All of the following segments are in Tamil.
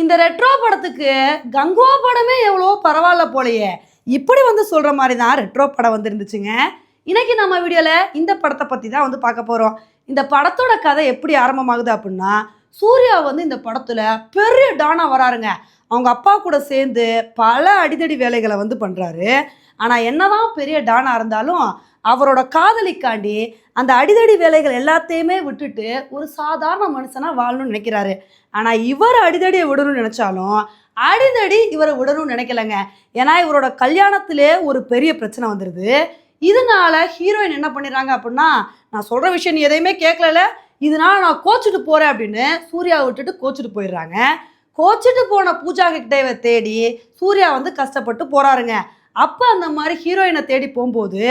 இந்த ரெட்ரோ படத்துக்கு கங்குவா படமே எவ்வளோ பரவாயில்ல போலையே. இப்படி வந்து சொல்கிற மாதிரி தான் ரெட்ரோ படம் வந்துருந்துச்சுங்க. இன்றைக்கி நம்ம வீடியோவில் இந்த படத்தை பற்றி தான் வந்து பார்க்க போகிறோம் இந்த படத்தோட கதை எப்படி ஆரம்பமாகுது அப்படின்னா சூர்யா வந்து இந்த படத்தில் பெரிய டானா வராருங்க. அவங்க அப்பா கூட சேர்ந்து பல அடிதடி வேலைகளை வந்து பண்ணுறாரு ஆனால் என்னதான் பெரிய டானாக இருந்தாலும் அவரோட காதலிக்காண்டி அந்த அடிதடி வேலைகள் எல்லாத்தையுமே விட்டுட்டு ஒரு சாதாரண மனுஷனாக வாழணும்னு நினைக்கிறாரு. ஆனால் இவர் அடிதடியை விடணும்னு நினச்சாலும் அடிதடி இவரை விடணும்னு நினைக்கலங்க. ஏன்னா இவரோட கல்யாணத்திலே ஒரு பெரிய பிரச்சனை வந்துடுது இதனால ஹீரோயின் என்ன பண்ணிடுறாங்க அப்படின்னா நான் சொல்கிற விஷயம் நீ எதையுமே கேட்கல இதனால நான் கோச்சிட்டு போகிறேன் அப்படின்னு சூர்யாவை விட்டுட்டு கோச்சிட்டு போயிடுறாங்க. கோச்சிட்டு போன பூஜா கிட்டேவை தேடி சூர்யா வந்து கஷ்டப்பட்டு போகிறாருங்க அப்போ அந்த மாதிரி ஹீரோயினை தேடி போகும்போது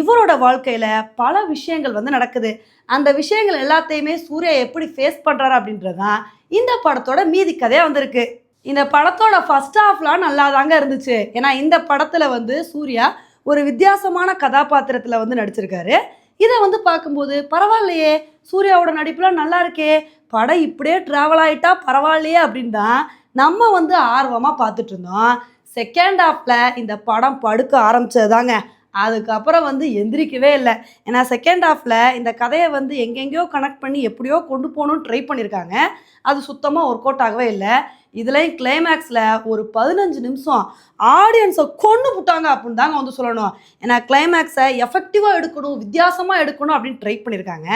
இவரோட வாழ்க்கையில் பல விஷயங்கள் வந்து நடக்குது. அந்த விஷயங்கள் எல்லாத்தையுமே சூர்யா எப்படி ஃபேஸ் பண்ணுறாரு அப்படின்றதான் இந்த படத்தோட மீதி கதையாக வந்திருக்கு. இந்த படத்தோட ஃபர்ஸ்ட் ஹாஃப்லாம் நல்லா தாங்க இருந்துச்சு. ஏன்னா இந்த படத்தில் வந்து சூர்யா ஒரு வித்தியாசமான கதாபாத்திரத்தில் வந்து நடிச்சிருக்காரு. இதை வந்து பார்க்கும்போது பரவாயில்லையே சூர்யாவோட நடிப்புலாம் நல்லா இருக்கே படம் இப்படியே ட்ராவல் ஆகிட்டா பரவாயில்லையே அப்படின்னு தான் நம்ம வந்து ஆர்வமாக பார்த்துட்டு இருந்தோம். செகண்ட் ஹாஃபில் இந்த படம் படுக்க ஆரம்பிச்சதுதாங்க. அதுக்கப்புறம் வந்து எந்திரிக்கவே இல்லை. ஏன்னா செகண்ட் ஹாஃபில் இந்த கதையை வந்து எங்கெங்கேயோ கனெக்ட் பண்ணி எப்படியோ கொண்டு போகணும்னு ட்ரை பண்ணியிருக்காங்க அது சுத்தமாக ஒர்க் அவுட் ஆகவே இல்லை. இதுலேயும் கிளைமேக்ஸில் ஒரு பதினஞ்சு நிமிஷம் ஆடியன்ஸை கொண்டு விட்டாங்க அப்படின்னு தாங்க வந்து சொல்லணும். ஏன்னா கிளைமேக்ஸை எஃபெக்டிவாக எடுக்கணும் வித்தியாசமாக எடுக்கணும் அப்படின்னு ட்ரை பண்ணியிருக்காங்க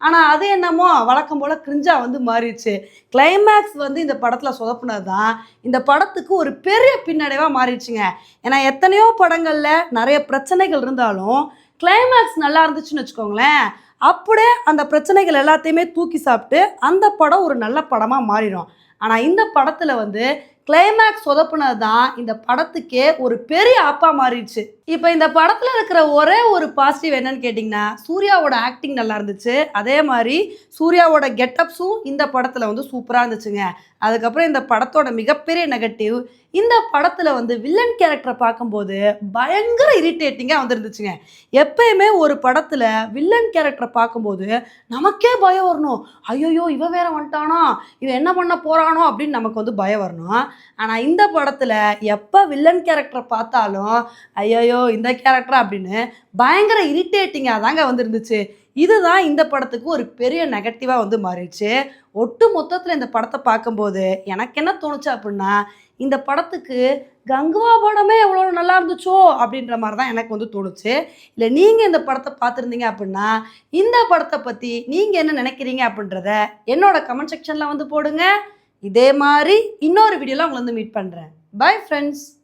ஆனால் அது என்னமோ வழக்கம் போல் கிரிஞ்சாக வந்து மாறிடுச்சு. கிளைமேக்ஸ் வந்து இந்த படத்தில் சொதப்புனது தான் இந்த படத்துக்கு ஒரு பெரிய பின்னடைவாக மாறிடுச்சுங்க. ஏன்னா எத்தனையோ படங்களில் நிறைய பிரச்சனைகள் இருந்தாலும் கிளைமேக்ஸ் நல்லா இருந்துச்சுன்னு வச்சுக்கோங்களேன். அப்படியே அந்த பிரச்சனைகள் எல்லாத்தையுமே தூக்கி சாப்பிட்டு அந்த படம் ஒரு நல்ல படமாக மாறிடும். ஆனால் இந்த படத்தில் வந்து கிளைமேக்ஸ் சொதப்புனது தான் இந்த படத்துக்கே ஒரு பெரிய ஆப்பா மாறிடுச்சு. இப்போ இந்த படத்தில் இருக்கிற ஒரே ஒரு பாசிட்டிவ் என்னன்னு கேட்டிங்கன்னா சூர்யாவோட ஆக்டிங் நல்லா இருந்துச்சு. அதே மாதிரி சூர்யாவோட கெட்டப்ஸும் இந்த படத்தில் வந்து சூப்பராக இருந்துச்சுங்க. அதுக்கப்புறம் இந்த படத்தோட மிகப்பெரிய நெகட்டிவ் இந்த படத்தில் வந்து வில்லன் கேரக்டரை பார்க்கும்போது பயங்கர இரிட்டேட்டிங்காக வந்துருந்துச்சுங்க. எப்பயுமே ஒரு படத்தில் வில்லன் கேரக்டரை பார்க்கும்போது நமக்கே பயம் வரணும். ஐயோயோ இவன் வேற வந்துட்டானோ? இவன் என்ன பண்ண போகிறானோ அப்படின்னு நமக்கு வந்து பயம் வரணும். ஆனால் இந்த படத்தில் எப்போ வில்லன் கேரக்டரை பார்த்தாலும் ஐயோயோ இந்த கேரக்டர் அப்படின்னு பயங்கர இரிட்டேட்டிங்காக தாங்க வந்துருந்துச்சு. இதுதான் இந்த படத்துக்கு ஒரு பெரிய நெகட்டிவாக வந்து மாறிடுச்சு. ஒட்டு மொத்தத்தில் இந்த படத்தை பார்க்கும்போது எனக்கு என்ன தோணுச்சு அப்படின்னா இந்த படத்துக்கு கங்குவா படமே எவ்வளோ நல்லா இருந்துச்சோ அப்படின்ற மாதிரி தான் எனக்கு வந்து தோணுச்சு. இல்லை நீங்கள் இந்த படத்தை பார்த்துருந்தீங்க அப்படின்னா இந்த படத்தை பற்றி நீங்கள் என்ன நினைக்கிறீங்க அப்படின்றத என்னோட கமெண்ட் செக்ஷனில் வந்து போடுங்க. இதே மாதிரி இன்னொரு வீடியோவில் உங்களை வந்து மீட் பண்ணுறேன் பை ஃப்ரெண்ட்ஸ்